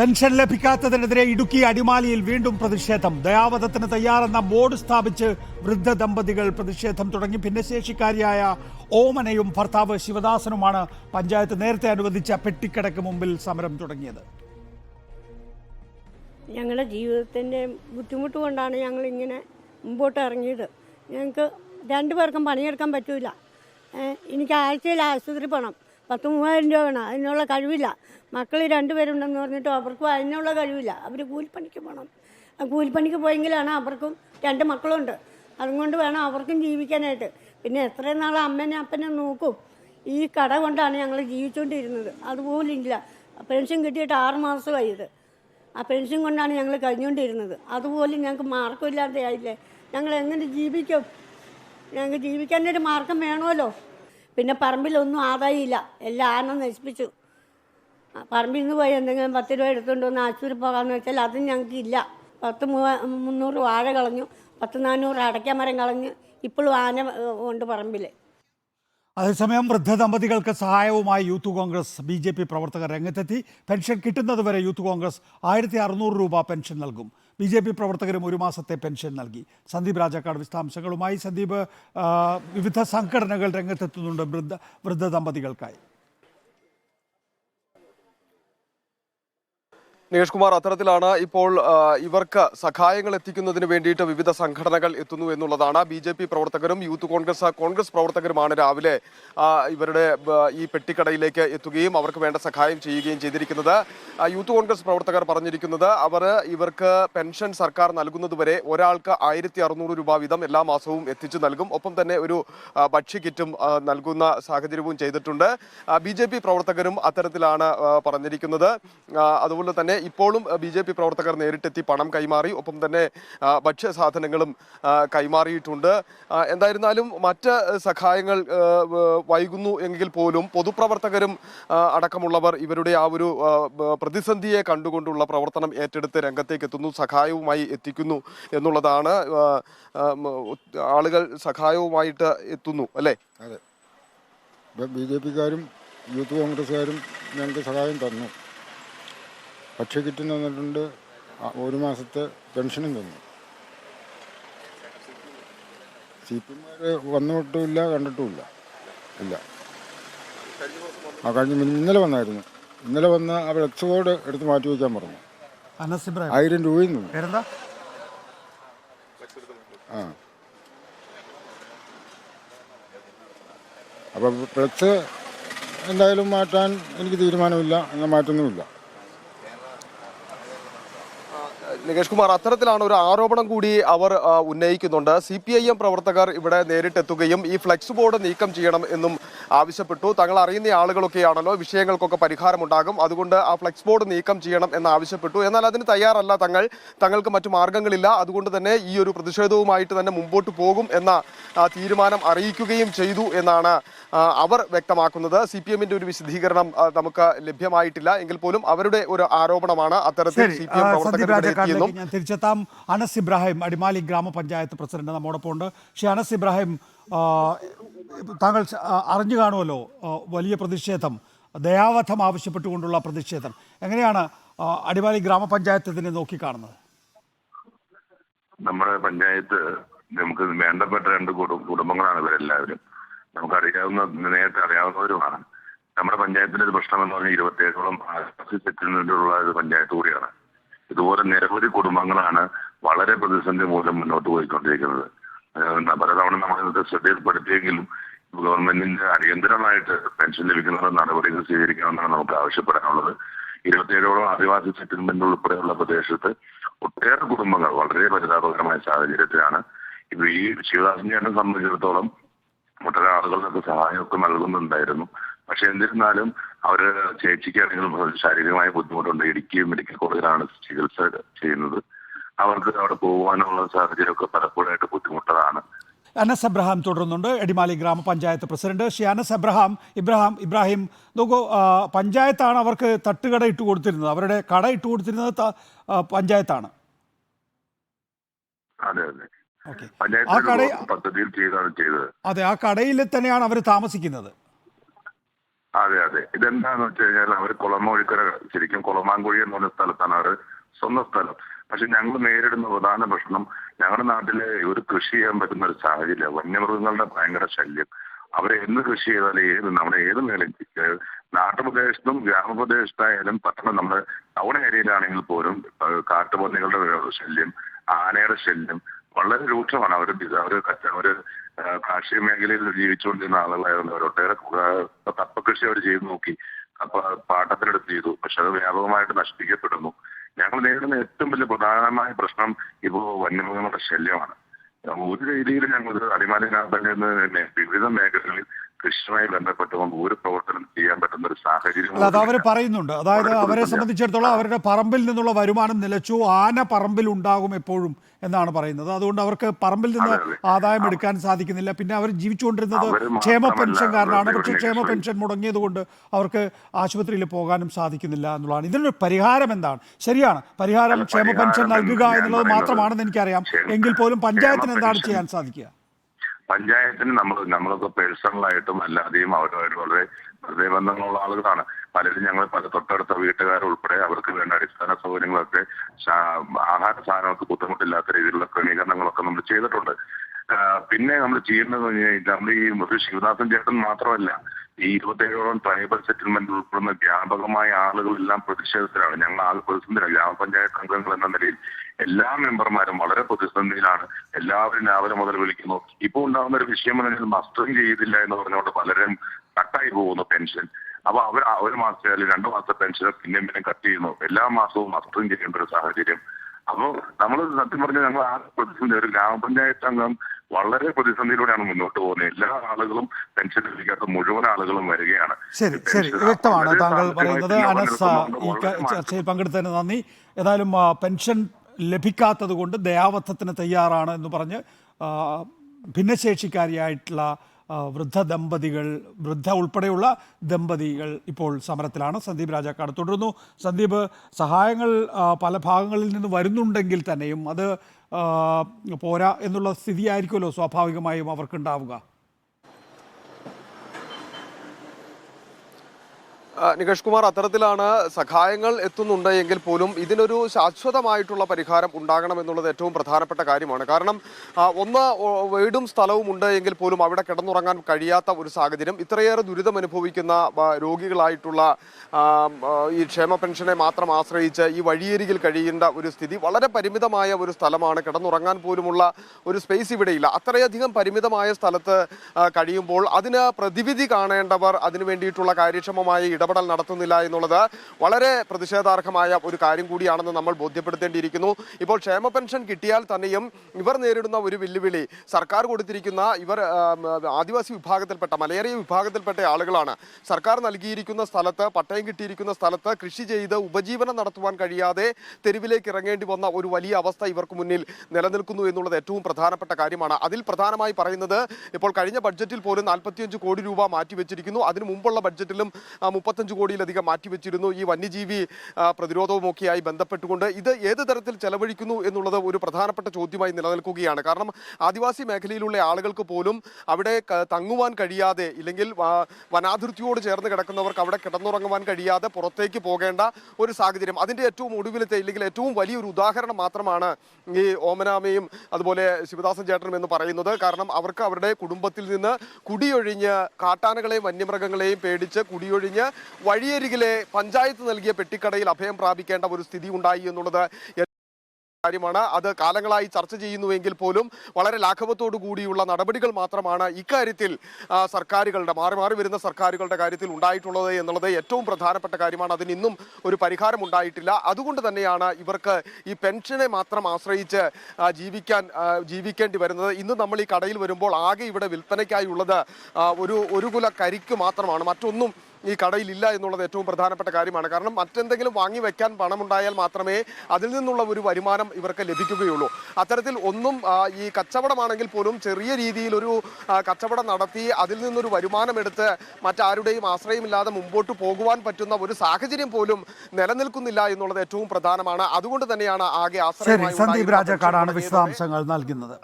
Pension ലഭിക്കാത്തതിനെതിരെ Idukki അടിമാലിയിൽ വീണ്ടും പ്രതിഷേധം. ദയാവധത്തിന് തയ്യാറെന്ന ബോർഡ് സ്ഥാപിച്ച് വൃദ്ധ ദമ്പതികൾ പ്രതിഷേധം തുടങ്ങി. ഭിന്നശേഷിക്കാരിയായ ഓമനയും ഭർത്താവ് ശിവദാസനുമാണ് പഞ്ചായത്ത് നേരത്തെ അനുവദിച്ച പെട്ടിക്കടക്ക് മുമ്പിൽ സമരം തുടങ്ങിയത്. ഞങ്ങളുടെ ജീവിതത്തിന്റെ ബുദ്ധിമുട്ട് കൊണ്ടാണ് ഞങ്ങൾ ഇങ്ങനെ മുമ്പോട്ട് ഇറങ്ങിയത്. ഞങ്ങൾക്ക് രണ്ടുപേർക്കും പണിയെടുക്കാൻ പറ്റൂല. എനിക്ക് ആഴ്ചയിൽ ആശുപത്രി പോകണം പത്ത് മൂവായിരം രൂപ വേണം. അതിനുള്ള കഴിവില്ല. മക്കൾ രണ്ടുപേരുണ്ടെന്ന് പറഞ്ഞിട്ട് അവർക്കും അതിനുള്ള കഴിവില്ല. അവർ കൂലിപ്പണിക്ക് പോകണം കൂലിപ്പണിക്ക് പോയെങ്കിലാണ് അവർക്കും രണ്ട് മക്കളുണ്ട്. അതുകൊണ്ട് വേണം അവർക്കും ജീവിക്കാനായിട്ട്. പിന്നെ എത്രയും നാൾ അമ്മനെ അപ്പനെ നോക്കും. ഈ കട കൊണ്ടാണ് ഞങ്ങൾ ജീവിച്ചുകൊണ്ടിരുന്നത് അതുപോലില്ല. പെൻഷൻ കിട്ടിയിട്ട് ആറ് മാസമായി ആ പെൻഷൻ കൊണ്ടാണ് ഞങ്ങൾ കഴിഞ്ഞുകൊണ്ടിരുന്നത് അതുപോലും ഞങ്ങൾക്ക് മാർക്കമില്ലാതെ ആയില്ലേ ഞങ്ങൾ എങ്ങനെ ജീവിക്കും? ഞങ്ങൾക്ക് ജീവിക്കാനൊരു മാർഗം വേണമല്ലോ പിന്നെ പറമ്പിലൊന്നും ആദായമില്ല. എല്ലാം ആന നശിപ്പിച്ചു. പറമ്പിൽ നിന്ന് പോയി എന്തെങ്കിലും പത്ത് രൂപ എടുത്തുകൊണ്ട് വന്ന് ആശുപത്രി പോകാമെന്ന് വെച്ചാൽ അതും ഞങ്ങൾക്ക് ഇല്ല. പത്ത് മുന്നൂറ് വാഴ കളഞ്ഞു. പത്ത് നാനൂറ് അടയ്ക്കാമരം കളഞ്ഞ് ഇപ്പോഴും ആന ഉണ്ട് പറമ്പിൽ അതേസമയം വൃദ്ധ ദമ്പതികൾക്ക് സഹായവുമായി youth Congress B J P പ്രവർത്തകർ രംഗത്തെത്തി. പെൻഷൻ കിട്ടുന്നതുവരെ യൂത്ത് കോൺഗ്രസ് ആയിരത്തി അറുന്നൂറ് രൂപ പെൻഷൻ നൽകും. ബി ജെ പി പ്രവർത്തകരും ഒരു മാസത്തെ പെൻഷൻ നൽകി. സന്ദീപ് രാജാക്കാട് വിശദാംശങ്ങളുമായി. സന്ദീപ് വിവിധ സംഘടനകൾ രംഗത്തെത്തുന്നുണ്ട് വൃദ്ധ വൃദ്ധ ദമ്പതികൾക്കായി. നികേഷ് കുമാർ അത്തരത്തിലാണ് ഇപ്പോൾ ഇവർക്ക് സഹായങ്ങൾ എത്തിക്കുന്നതിന് വേണ്ടിയിട്ട് വിവിധ സംഘടനകൾ എത്തുന്നു എന്നുള്ളതാണ് ബി ജെ പി പ്രവർത്തകരും യൂത്ത് കോൺഗ്രസ് കോൺഗ്രസ് പ്രവർത്തകരുമാണ് രാവിലെ ഇവരുടെ ഈ പെട്ടിക്കടയിലേക്ക് എത്തുകയും അവർക്ക് വേണ്ട സഹായം ചെയ്യുകയും ചെയ്തിരിക്കുന്നത്. യൂത്ത് കോൺഗ്രസ് പ്രവർത്തകർ പറഞ്ഞിരിക്കുന്നത് അവർ ഇവർക്ക് പെൻഷൻ സർക്കാർ നൽകുന്നതുവരെ ഒരാൾക്ക് ആയിരത്തി അറുന്നൂറ് രൂപ വീതം എല്ലാ മാസവും എത്തിച്ചു നൽകും. ഒപ്പം തന്നെ ഒരു ആ, ഭക്ഷ്യ കിറ്റും നൽകുന്ന സാഹചര്യവും ചെയ്തിട്ടുണ്ട്. ബി പ്രവർത്തകരും അത്തരത്തിലാണ് പറഞ്ഞിരിക്കുന്നത്. അതുപോലെ തന്നെ ഇപ്പോഴും ബി ജെ പി പ്രവർത്തകർ നേരിട്ടെത്തി പണം കൈമാറി ഒപ്പം തന്നെ ഭക്ഷ്യസാധനങ്ങളും കൈമാറിയിട്ടുണ്ട്. എന്തായിരുന്നാലും മറ്റ് സഹായങ്ങൾ വൈകുന്നു എങ്കിൽ പോലും പൊതുപ്രവർത്തകരും അടക്കമുള്ളവർ ഇവരുടെ ആ ഒരു പ്രതിസന്ധിയെ കണ്ടുകൊണ്ടുള്ള പ്രവർത്തനം ഏറ്റെടുത്ത് രംഗത്തേക്ക് എത്തുന്നു സഹായവുമായി എത്തിക്കുന്നു എന്നുള്ളതാണ് ആളുകൾ സഹായവുമായിട്ട് എത്തുന്നു അല്ലേ? അതെ. ബി ജെ പിക്കാരും യൂത്ത് കോൺഗ്രസ്സുകാരും ഞങ്ങൾക്ക് സഹായം തന്നു. ഭക്ഷ്യ കിറ്റ് തന്നിട്ടുണ്ട് ഒരു മാസത്തെ പെൻഷനും തന്നു. സി പി എമ്മാർ വന്നിട്ടുമില്ല കണ്ടിട്ടുമില്ല. ഇല്ല. ആ കഴിഞ്ഞ ഇന്നലെ വന്നായിരുന്നു. ഇന്നലെ വന്ന് അവർ ബോർഡ് എടുത്ത് മാറ്റി വയ്ക്കാൻ പറഞ്ഞു. അനസ് ഇബ്രാഹിം ആയിരം രൂപയും തന്നു. പേരെന്താ? ആ. അപ്പം പ്ലസ് എന്തായാലും മാറ്റാൻ എനിക്ക് തീരുമാനമില്ല എന്നാൽ മാറ്റുന്നുമില്ല. നികേഷ് കുമാർ അത്തരത്തിലാണ് ഒരു ആരോപണം കൂടി അവർ ഉന്നയിക്കുന്നുണ്ട്. സി പി ഐ എം പ്രവർത്തകർ ഇവിടെ നേരിട്ടെത്തുകയും ഈ ഫ്ലെക്സ് ബോർഡ് നീക്കം ചെയ്യണം എന്നും ആവശ്യപ്പെട്ടു. തങ്ങൾ അറിയുന്ന ആളുകളൊക്കെയാണല്ലോ വിഷയങ്ങൾക്കൊക്കെ പരിഹാരമുണ്ടാകും. അതുകൊണ്ട് ആ ഫ്ലെക്സ് ബോർഡ് നീക്കം ചെയ്യണം എന്നാവശ്യപ്പെട്ടു എന്നാൽ അതിന് തയ്യാറല്ല തങ്ങൾ. തങ്ങൾക്ക് മറ്റു മാർഗങ്ങളില്ല. അതുകൊണ്ട് തന്നെ ഈ ഒരു പ്രതിഷേധവുമായിട്ട് തന്നെ മുമ്പോട്ട് പോകും എന്ന തീരുമാനം അറിയിക്കുകയും ചെയ്തു എന്നാണ് അവർ വ്യക്തമാക്കുന്നത്. സി പി എമ്മിന്റെ ഒരു വിശദീകരണം നമുക്ക് ലഭ്യമായിട്ടില്ല. എങ്കിൽ പോലും അവരുടെ ഒരു ആരോപണമാണ് അത്തരത്തിൽ സി പി എം സന്ദീപ് ഇവിടെ ഞാൻ തിരിച്ചെത്താം. അനസ് ഇബ്രാഹിം അടിമാലി ഗ്രാമപഞ്ചായത്ത് പ്രസിഡന്റ് നമ്മോടൊപ്പം ഉണ്ട്. പക്ഷേ അനസ് ഇബ്രാഹിം താങ്കൾ അറിഞ്ഞു കാണുമല്ലോ വലിയ പ്രതിഷേധം ദയാവധം ആവശ്യപ്പെട്ടുകൊണ്ടുള്ള പ്രതിഷേധം. എങ്ങനെയാണ് അടിമാലി ഗ്രാമപഞ്ചായത്ത് ഇതിനെ നോക്കിക്കാണുന്നത്? നമ്മുടെ പഞ്ചായത്ത് നമുക്ക് വേണ്ടപ്പെട്ട രണ്ട് കുടുംബങ്ങളാണ് ഇവരെല്ലാവരും. നമുക്കറിയാവുന്ന നേരത്തെ അറിയാവുന്നവരുമാണ്. നമ്മുടെ പഞ്ചായത്തിന്റെ ഒരു പ്രശ്നം എന്ന് പറഞ്ഞാൽ ഇരുപത്തേഴോളം ആദിവാസി സെറ്റിൽമെന്റുള്ള ഒരു പഞ്ചായത്ത് കൂടിയാണ്. ഇതുപോലെ നിരവധി കുടുംബങ്ങളാണ് വളരെ പ്രതിസന്ധി മൂലം മുന്നോട്ട് പോയിക്കൊണ്ടിരിക്കുന്നത്. പലതവണ നമ്മൾ ഇന്നത്തെ ശ്രദ്ധയിൽപ്പെടുത്തിയെങ്കിലും ഗവൺമെന്റിന്റെ അടിയന്തരമായിട്ട് പെൻഷൻ ലഭിക്കുന്ന നടപടികൾ സ്വീകരിക്കണമെന്നാണ് നമുക്ക് ആവശ്യപ്പെടാനുള്ളത്. ഇരുപത്തിയേഴോളം ആദിവാസി സെറ്റിൽമെന്റ് ഉൾപ്പെടെയുള്ള പ്രദേശത്ത് ഒട്ടേറെ കുടുംബങ്ങൾ വളരെ പരിതാപകരമായ സാഹചര്യത്തിലാണ്. ഇപ്പൊ ഈ ശിവദാസൻ ചേട്ടനെ സംബന്ധിച്ചിടത്തോളം ഒട്ടേറെ ആളുകൾക്ക് സഹായമൊക്കെ നൽകുന്നുണ്ടായിരുന്നു. പക്ഷെ എന്നിരുന്നാലും അവർ ചേച്ചിക്കാണെങ്കിലും ശാരീരികമായ ബുദ്ധിമുട്ടുണ്ട്. ഇടുക്കി മെഡിക്കൽ കോളേജിലാണ് ചികിത്സ ചെയ്യുന്നത്. അവർക്ക് അവിടെ പോകാനുള്ള സാഹചര്യമൊക്കെ പലപ്പോഴായിട്ട് ബുദ്ധിമുട്ടതാണ്. അനസ് എബ്രഹാം തുടരുന്നുണ്ട്. എടിമാലി ഗ്രാമപഞ്ചായത്ത് പ്രസിഡന്റ് ശ്രീ അനസ് എബ്രഹാം ഇബ്രഹാം ഇബ്രാഹിം. നോക്കൂ പഞ്ചായത്താണ് അവർക്ക് തട്ടുകട ഇട്ട് കൊടുത്തിരുന്നത്. അവരുടെ കട ഇട്ട് കൊടുത്തിരുന്നത് പഞ്ചായത്താണ്. ആ കട അതെ ആ കടയിൽ തന്നെയാണ് അവർ താമസിക്കുന്നത്. അതെ അതെ. ഇതെന്താന്ന് വെച്ച് കഴിഞ്ഞാൽ അവർ കുളമൊഴിക്കര ശരിക്കും കുളമാങ്കുഴി എന്ന് പറഞ്ഞ സ്ഥലത്താണ് അവർ സ്വന്തം സ്ഥലം. പക്ഷെ ഞങ്ങൾ നേരിടുന്ന പ്രധാന പ്രശ്നം ഞങ്ങളുടെ നാട്ടിലെ ഒരു കൃഷി ചെയ്യാൻ പറ്റുന്ന ഒരു സാഹചര്യം വന്യമൃഗങ്ങളുടെ ഭയങ്കര ശല്യം. അവരെ എന്ത് കൃഷി ചെയ്താലും ഏത് നമ്മുടെ ഏത് ഏഹ് നാട്ടുപ്രദേശത്തും ഗ്രാമപ്രദേശത്തായാലും പട്ടണം നമ്മുടെ ടൗൺ ഏരിയയിലാണെങ്കിൽ പോലും കാട്ടുപന്നികളുടെ ശല്യം ആനയുടെ ശല്യം വളരെ രൂക്ഷമാണ്. അവർ അവർ അവർ കാർഷിക മേഖലയിൽ ജീവിച്ചുകൊണ്ടിരുന്ന ആളുകളായിരുന്നു അവർ. ഒട്ടേറെ ഏഹ് കപ്പ കൃഷി അവർ ചെയ്തു നോക്കി. കപ്പ പാട്ടത്തിനെടുത്ത് ചെയ്തു. പക്ഷെ അത് വ്യാപകമായിട്ട് നശിപ്പിക്കപ്പെടുന്നു. ഞങ്ങൾ നേരിടുന്ന ഏറ്റവും വലിയ പ്രധാനമായ പ്രശ്നം ഇപ്പോൾ വന്യമൃഗങ്ങളുടെ ശല്യമാണ്. ഒരു രീതിയിൽ ഞങ്ങൾ അടിമാലിനകത്ത് വിവിധ മേഖലകളിൽ കൃഷിയുമായി ബന്ധപ്പെട്ടുകൊണ്ട് ഒരു പ്രവർത്തനം ചെയ്യാൻ പറ്റുന്ന ഒരു സാഹചര്യം അത് അവർ പറയുന്നുണ്ട്. അതായത് അവരെ സംബന്ധിച്ചിടത്തോളം അവരുടെ പറമ്പിൽ നിന്നുള്ള വരുമാനം നിലച്ചു ആന പറമ്പിൽ ഉണ്ടാകും എപ്പോഴും എന്നാണ് പറയുന്നത്. അതുകൊണ്ട് അവർക്ക് പറമ്പിൽ നിന്ന്. ആദായം എടുക്കാൻ സാധിക്കുന്നില്ല. പിന്നെ അവർ ജീവിച്ചുകൊണ്ടിരുന്നത് ക്ഷേമ പെൻഷൻ കാരണമാണ്. പക്ഷേ ക്ഷേമ പെൻഷൻ മുടങ്ങിയത് കൊണ്ട് അവർക്ക് ആശുപത്രിയിൽ പോകാനും സാധിക്കുന്നില്ല എന്നുള്ളതാണ്. ഇതിനൊരു പരിഹാരം എന്താണ്? ശരിയാണ്. പരിഹാരം ക്ഷേമ പെൻഷൻ നൽകുക എന്നുള്ളത് മാത്രമാണെന്ന് എനിക്കറിയാം. എങ്കിൽ പോലും പഞ്ചായത്തിന് എന്താണ് ചെയ്യാൻ സാധിക്കുക? പഞ്ചായത്തിന് നമ്മൾ നമ്മളൊക്കെ പേഴ്സണലായിട്ടും അല്ലാതെയും അവരുമായിട്ട് വളരെ ഹൃദയബന്ധങ്ങളുള്ള ആളുകളാണ്. പലരും ഞങ്ങൾ പല തൊട്ടടുത്ത വീട്ടുകാരുൾപ്പെടെ അവർക്ക് വേണ്ട അടിസ്ഥാന സൗകര്യങ്ങളൊക്കെ ആഹാര സാധനങ്ങൾക്ക് ബുദ്ധിമുട്ടില്ലാത്ത രീതിയിലുള്ള ക്രമീകരണങ്ങളൊക്കെ നമ്മൾ ചെയ്തിട്ടുണ്ട്. പിന്നെ നമ്മൾ ചെയ്യുന്നത് നമ്മൾ ഈ ശിവദാസൻ ചേട്ടൻ മാത്രമല്ല. ഈ ഇരുപത്തേഴോളം ട്രൈബൽ സെറ്റിൽമെന്റ് ഉൾപ്പെടുന്ന വ്യാപകമായ ആളുകളെല്ലാം പ്രതിഷേധത്തിലാണ്. ഞങ്ങൾ ആകെ പ്രതിസന്ധിയിലാണ്. ഗ്രാമപഞ്ചായത്ത് അംഗങ്ങൾ എന്ന നിലയിൽ എല്ലാ മെമ്പർമാരും വളരെ പ്രതിസന്ധിയിലാണ്. എല്ലാവരും രാവിലെ മുതൽ വിളിക്കുന്നു. ഇപ്പോൾ ഉണ്ടാകുന്ന ഒരു വിഷയം എന്ന് പറഞ്ഞാൽ മസ്റ്ററിംഗ് ചെയ്തില്ല എന്ന് പറഞ്ഞുകൊണ്ട് പലരും കട്ടായി പോകുന്നു പെൻഷൻ. അപ്പൊ അവർ ഒരു മാസത്തെ അല്ലെങ്കിൽ രണ്ടു മാസത്തെ പെൻഷൻ പിന്നെയും പിന്നെ കട്ട് ചെയ്യുന്നു. എല്ലാ മാസവും മസ്റ്ററിംഗ് ചെയ്യേണ്ട ഒരു സാഹചര്യം അപ്പോൾ നമ്മൾ സത്യം പറഞ്ഞാൽ ഞങ്ങൾ ആ പ്രതിസന്ധി ഒരു ഗ്രാമപഞ്ചായത്ത് അംഗം വളരെ പ്രതിസന്ധിയിലൂടെയാണ് മുന്നോട്ട് പോകുന്നത്. എല്ലാ ആളുകളും പെൻഷൻ ലഭിക്കാത്ത മുഴുവൻ ആളുകളും വരികയാണ്. ശരി ശരി. വ്യക്തമാണ് താങ്കൾ പറയുന്നത്. അനസ് ഈ ചർച്ചയിൽ പങ്കെടുത്തതിന് നന്ദി. ഏതായാലും പെൻഷൻ ലഭിക്കാത്തത് കൊണ്ട് ദയാവധത്തിന് തയ്യാറാണ് എന്ന് പറഞ്ഞ് ഭിന്നശേഷിക്കാരിയായിട്ടുള്ള വൃദ്ധ ദമ്പതികൾ വൃദ്ധ ഉൾപ്പെടെയുള്ള ദമ്പതികൾ ഇപ്പോൾ സമരത്തിലാണ്. സന്ദീപ് രാജാക്കാട് തുടരുന്നു സന്ദീപ് സഹായങ്ങൾ പല ഭാഗങ്ങളിൽ നിന്ന് വരുന്നുണ്ടെങ്കിൽ തന്നെയും അത് പോരാ എന്നുള്ള സ്ഥിതിയായിരിക്കുമല്ലോ സ്വാഭാവികമായും അവർക്കുണ്ടാവുക. നികേഷ് കുമാർ അത്തരത്തിലാണ് സഹായങ്ങൾ എത്തുന്നുണ്ട് എങ്കിൽ പോലും ഇതിനൊരു ശാശ്വതമായിട്ടുള്ള പരിഹാരം ഉണ്ടാകണം എന്നുള്ളത് ഏറ്റവും പ്രധാനപ്പെട്ട കാര്യമാണ്. കാരണം ഒന്ന് വീടും സ്ഥലവും ഉണ്ട് എങ്കിൽ പോലും അവിടെ കിടന്നുറങ്ങാൻ കഴിയാത്ത ഒരു സാഹചര്യം ഇത്രയേറെ ദുരിതം അനുഭവിക്കുന്ന രോഗികളായിട്ടുള്ള ഈ ക്ഷേമ പെൻഷനെ മാത്രം ആശ്രയിച്ച് ഈ വഴിയരികിൽ കഴിയേണ്ട ഒരു സ്ഥിതി വളരെ പരിമിതമായ ഒരു സ്ഥലമാണ്. കിടന്നുറങ്ങാൻ പോലുമുള്ള ഒരു സ്പേസ് ഇവിടെയില്ല. അത്രയധികം പരിമിതമായ സ്ഥലത്ത് കഴിയുമ്പോൾ അതിന് പ്രതിവിധി കാണേണ്ടവർ അതിനു വേണ്ടിയിട്ടുള്ള കാര്യക്ഷമമായ ഇടപെടൽ നടത്തുന്നില്ല എന്നുള്ളത് വളരെ പ്രതിഷേധാർഹമായ ഒരു കാര്യം കൂടിയാണെന്ന് നമ്മൾ ബോധ്യപ്പെടുത്തേണ്ടിയിരിക്കുന്നു. ഇപ്പോൾ ക്ഷേമ പെൻഷൻ കിട്ടിയാൽ തന്നെയും ഇവർ നേരിടുന്ന ഒരു വെല്ലുവിളി സർക്കാർ കൊടുത്തിരിക്കുന്ന ഇവർ ആദിവാസി വിഭാഗത്തിൽപ്പെട്ട മലയേറിയ വിഭാഗത്തിൽപ്പെട്ട ആളുകളാണ്. സർക്കാർ നൽകിയിരിക്കുന്ന സ്ഥലത്ത് പട്ടയം കിട്ടിയിരിക്കുന്ന സ്ഥലത്ത് കൃഷി ചെയ്ത് ഉപജീവനം നടത്തുവാൻ കഴിയാതെ തെരുവിലേക്ക് ഇറങ്ങേണ്ടി വന്ന ഒരു വലിയ അവസ്ഥ ഇവർക്ക് മുന്നിൽ നിലനിൽക്കുന്നു എന്നുള്ളത് ഏറ്റവും പ്രധാനപ്പെട്ട കാര്യമാണ്. അതിൽ പ്രധാനമായി പറയുന്നത് ഇപ്പോൾ കഴിഞ്ഞ ബഡ്ജറ്റിൽ പോലും നാൽപ്പത്തിയഞ്ച് കോടി രൂപ മാറ്റിവെച്ചിരിക്കുന്നു. അതിനു മുമ്പുള്ള ബഡ്ജറ്റിലും മുപ്പത്തഞ്ച് കോടിയിലധികം മാറ്റിവെച്ചിരുന്നു. ഈ വന്യജീവി പ്രതിരോധവുമൊക്കെയായി ബന്ധപ്പെട്ടുകൊണ്ട് ഇത് ഏത് തരത്തിൽ ചെലവഴിക്കുന്നു എന്നുള്ളത് ഒരു പ്രധാനപ്പെട്ട ചോദ്യമായി നിലനിൽക്കുകയാണ്. കാരണം ആദിവാസി മേഖലയിലുള്ള ആളുകൾക്ക് പോലും അവിടെ തങ്ങുവാൻ കഴിയാതെ ഇല്ലെങ്കിൽ വനാതിർത്തിയോട് ചേർന്ന് കിടക്കുന്നവർക്ക് അവിടെ കിടന്നുറങ്ങുവാൻ കഴിയാതെ പുറത്തേക്ക് പോകേണ്ട ഒരു സാഹചര്യം. അതിന്റെ ഏറ്റവും ഒടുവിലത്തെ ഇല്ലെങ്കിൽ ഏറ്റവും വലിയൊരു ഉദാഹരണം മാത്രമാണ് ഈ ഓമനാമയും അതുപോലെ ശിവദാസൻ ചേട്ടനും എന്ന് പറയുന്നത്. കാരണം അവർക്ക് അവരുടെ കുടുംബത്തിൽ നിന്ന് കുടിയൊഴിഞ്ഞ് കാട്ടാനകളെയും വന്യമൃഗങ്ങളെയും പേടിച്ച് കുടിയൊഴിഞ്ഞ് വഴിയരികിലെ പഞ്ചായത്ത് നൽകിയ പെട്ടിക്കടയിൽ അഭയം പ്രാപിക്കേണ്ട ഒരു സ്ഥിതി ഉണ്ടായി എന്നുള്ളത് കാര്യമാണ്. അത് കാലങ്ങളായി ചർച്ച ചെയ്യുന്നുവെങ്കിൽ പോലും വളരെ ലാഘവത്തോടു കൂടിയുള്ള നടപടികൾ മാത്രമാണ് ഇക്കാര്യത്തിൽ സർക്കാരുകളുടെ മാറി മാറി വരുന്ന സർക്കാരുകളുടെ കാര്യത്തിൽ ഉണ്ടായിട്ടുള്ളത് എന്നുള്ളത് ഏറ്റവും പ്രധാനപ്പെട്ട കാര്യമാണ്. അതിന് ഇന്നും ഒരു പരിഹാരം ഉണ്ടായിട്ടില്ല. അതുകൊണ്ട് തന്നെയാണ് ഇവർക്ക് ഈ പെൻഷനെ മാത്രം ആശ്രയിച്ച് ജീവിക്കാൻ ജീവിക്കേണ്ടി വരുന്നത്. ഇന്ന് നമ്മൾ ഈ കടയിൽ വരുമ്പോൾ ആകെ ഇവിടെ വിൽപ്പനയ്ക്കായുള്ളത് ഒരു ഒരു കുല കരിക്ക് മാത്രമാണ്. മറ്റൊന്നും ഈ കടയിലില്ല എന്നുള്ളത് ഏറ്റവും പ്രധാനപ്പെട്ട കാര്യമാണ്. കാരണം മറ്റെന്തെങ്കിലും വാങ്ങി വെക്കാൻ പണമുണ്ടായാൽ മാത്രമേ അതിൽ നിന്നുള്ള ഒരു വരുമാനം ഇവർക്ക് ലഭിക്കുകയുള്ളൂ. അത്തരത്തിൽ ഒന്നും ഈ കച്ചവടമാണെങ്കിൽ പോലും ചെറിയ രീതിയിൽ ഒരു കച്ചവടം നടത്തി അതിൽ നിന്നൊരു വരുമാനം എടുത്ത് മറ്റാരുടെയും ആശ്രയമില്ലാതെ മുമ്പോട്ട് പോകുവാൻ പറ്റുന്ന ഒരു സാഹചര്യം പോലും നിലനിൽക്കുന്നില്ല എന്നുള്ളത് ഏറ്റവും പ്രധാനമാണ്. അതുകൊണ്ട് തന്നെയാണ് ആകെ ശരി ആശ്രയമായി സന്ദീപ് രാജാക്കാടാണ് വിശദാംശങ്ങൾ നൽകുന്നത്.